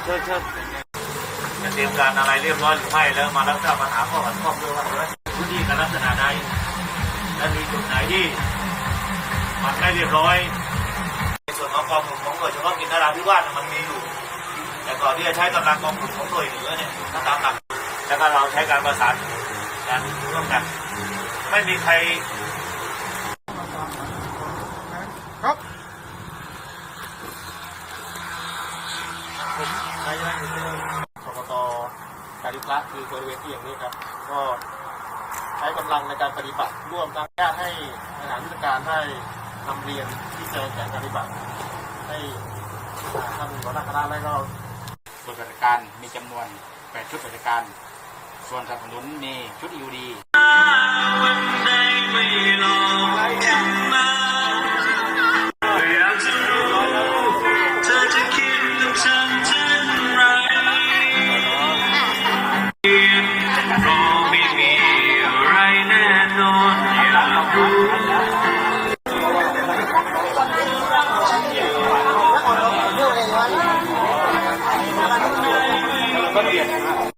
ญเชิญจะเตรียมการอะไรเรียบร้อยหรือไม่แล้วมารับทราบปัญหาข้อขัดข้องด้วยว่าพื้นที่การลักษณะใดและมีจุดไหนที่มันไม่เรียบร้อยในส่วนของกองทุนของหน่วยเฉพาะกิจนราธิวาสเนี่ยมันมีอยู่ แต่ก่อนที่จะใช้กำลังกองทุนของหน่วยเหนือเนี่ยถ้าตามหลักแล้วก็เราใช้การประสานการร่วมกันไม่มีใคร ผมนายรัฐมนตรีกกตการิพระคือบริเวณที่อย่างนี้ครับ ก็ใช้กำลังในการปฏิบัติร่วมทั้งญาติให้สถานราชการได้นำเรียนที่แจงแผนปฏิบัติ ให้ท่านหัวหน้าคณะและก็ส่วนราชการมีจำนวน8ชุดราชการ ส่วนสนับสนุนมีชุด EUD Maria.